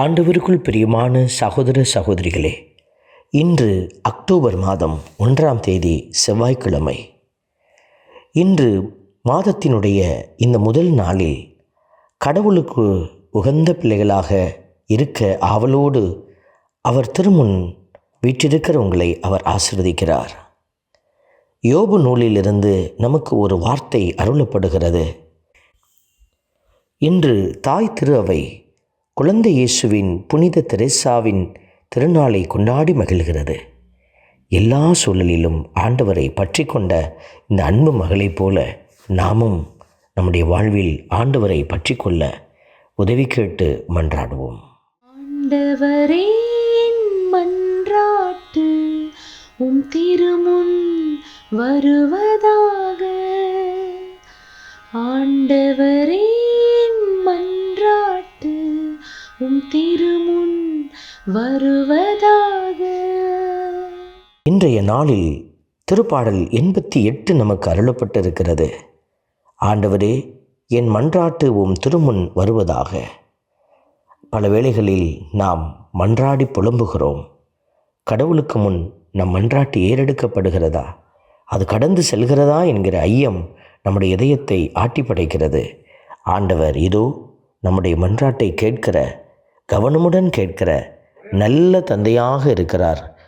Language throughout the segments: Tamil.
ஆண்டவருக்குள் பிரியமான சகோதர சகோதரிகளே இன்று அக்டோபர் மாதம் ஒன்றாம் தேதி செவ்வாய்க்கிழமை. இன்று மாதத்தினுடைய இந்த முதல் நாளில் கடவுளுக்கு உகந்த பிள்ளைகளாக இருக்க ஆவலோடு அவர் திருமுன் வீற்றிருக்கிற உங்களை அவர் ஆசிர்வதிக்கிறார். யோபு நூலிலிருந்து நமக்கு ஒரு வார்த்தை அருளப்படுகிறது. இன்று தாய் திரு அவை குழந்தை இயேசுவின் புனித தெரேசாவின் திருநாளை கொண்டாடி மகிழ்கிறது. எல்லா சூழலிலும் ஆண்டவரை பற்றி கொண்ட இந்த அன்பு மகளைப் போல நாமும் நம்முடைய வாழ்வில் ஆண்டவரை பற்றி கொள்ள உதவி கேட்டு மன்றாடுவோம். ஆண்டவரே மன்றாட்டு உம் திருமுன் வருவதா? வருவதாக. இன்றைய நாளில் திருப்பாடல் எண்பத்தி எட்டு நமக்கு அருளப்பட்டிருக்கிறது. ஆண்டவரே என் மன்றாட்டு உம் திருமுன் வருவதாக. பல வேளைகளில் நாம் மன்றாடி புலம்புகிறோம். கடவுளுக்கு முன் நம் மன்றாட்டு ஏறெடுக்கப்படுகிறதா? அது கடந்து செல்கிறதா என்கிற ஐயம் நம்முடைய இதயத்தை ஆட்டி படைக்கிறது. ஆண்டவர் இதோ நம்முடைய மன்றாட்டை கேட்கிற கவனமுடன் கேட்கிற நல்ல தந்தையாக இருக்கிறார்.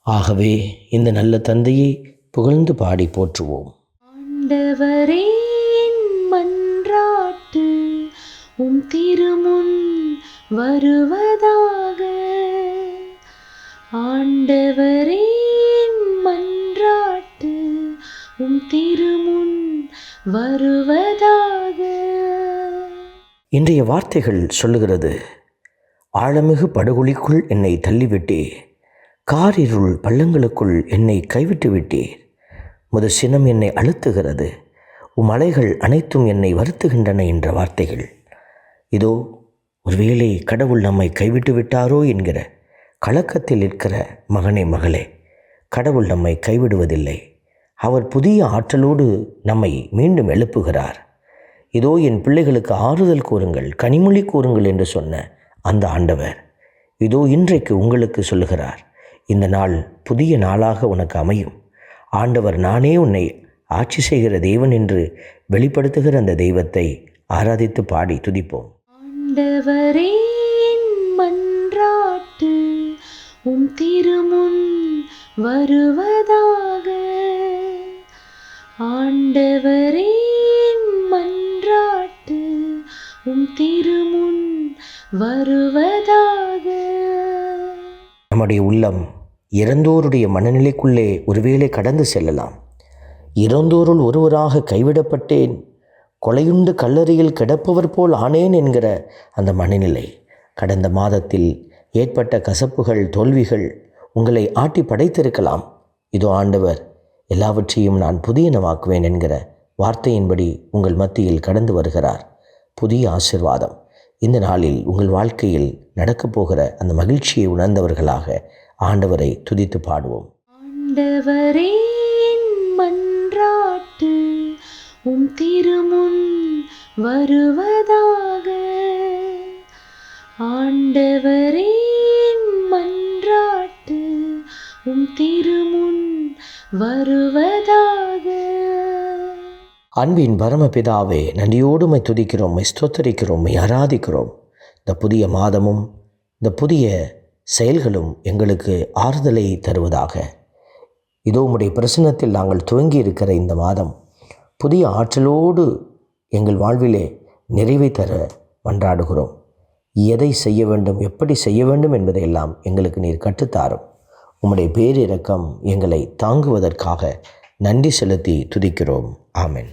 ஆகவே இந்த நல்ல தந்தையை புகழ்ந்து பாடி போற்றுவோம். ஆண்டவரே மன்றாட்டு உம் திருமுன் வருவதாக. ஆண்டவரே மன்றாட்டு உம் திருமுன் வருவதாக. இன்றைய வார்த்தைகள் சொல்லுகிறது ஆழமிகு படுகொலிக்குள் என்னை தள்ளிவிட்டே காரிருள் பள்ளங்களுக்குள் என்னை கைவிட்டு விட்டீர் முது சினம் என்னை அழுத்துகிறது. உம் அலைகள் அனைத்தும் என்னை வருத்துகின்றன என்ற வார்த்தைகள். இதோ ஒருவேளை கடவுள் நம்மை கைவிட்டு விட்டாரோ என்கிற கலக்கத்தில் இருக்கிற மகனே மகளே கடவுள் நம்மை கைவிடுவதில்லை. அவர் புதிய ஆற்றலோடு நம்மை மீண்டும் எழுப்புகிறார். இதோ என் பிள்ளைகளுக்கு ஆறுதல் கூறுங்கள் கனிமொழி கூறுங்கள் என்று சொன்ன அந்த ஆண்டவர் இதோ இன்றைக்கு உங்களுக்கு சொல்லுகிறார் இந்த நாள் புதிய நாளாக உனக்கு அமையும். ஆண்டவர் நானே உன்னை ஆட்சி செய்கிற தேவன் என்று வெளிப்படுத்துகிற அந்த தெய்வத்தை ஆராதித்து பாடி துதிப்போம். ஆண்டவரே மன்றாட்டு உம் திருமுன் வருவதாக. ஆண்டவரே வருவதாக. நம்முடைய உள்ளம் இறந்தோருடைய மனநிலைக்குள்ளே ஒருவேளை கடந்து செல்லலாம். இறந்தோருள் ஒருவராக கைவிடப்பட்டேன். கொலையுண்டு கல்லறையில் கிடப்பவர் போல் ஆனேன் என்கிற அந்த மனநிலை. கடந்த மாதத்தில் ஏற்பட்ட கசப்புகள் தோல்விகள் உங்களை ஆட்டி படைத்திருக்கலாம். இதோ ஆண்டவர் எல்லாவற்றையும் நான் புதியனவாக்குவேன் என்கிற வார்த்தையின்படி உங்கள் மத்தியில் கடந்து வருகிறார். புதிய ஆசிர்வாதம். இந்த நாளில் உங்கள் வாழ்க்கையில் நடக்கப் போகிற அந்த மகிழ்ச்சியை உணர்ந்தவர்களாக ஆண்டவரை துதித்து பாடுவோம். ஆண்டவரே மன்றாட்டு உம் திருமுன் வருவதாக. ஆண்டவரே மன்றாட்டு உம் திருமுன் வருவதாக. அன்பின் பரமபிதாவே நன்றியோடு மை துதிக்கிறோம் மை ஸ்தோத்தரிக்கிறோம் மை ஆராதிக்கிறோம். இந்த புதிய மாதமும் இந்த புதிய செயல்களும் எங்களுக்கு ஆறுதலை தருவதாக. இதோ உம்முடைய பிரசனத்தில் நாங்கள் துவங்கி இருக்கிற இந்த மாதம் புதிய ஆற்றலோடு எங்கள் வாழ்விலே நிறைவை தர மன்றாடுகிறோம். எதை செய்ய வேண்டும் எப்படி செய்ய வேண்டும் என்பதையெல்லாம் எங்களுக்கு நீர் கற்றுத்தாரும். உம்முடைய பேரிரக்கம் எங்களை தாங்குவதற்காக நன்றி செலுத்தி துதிக்கிறோம். ஆமென்.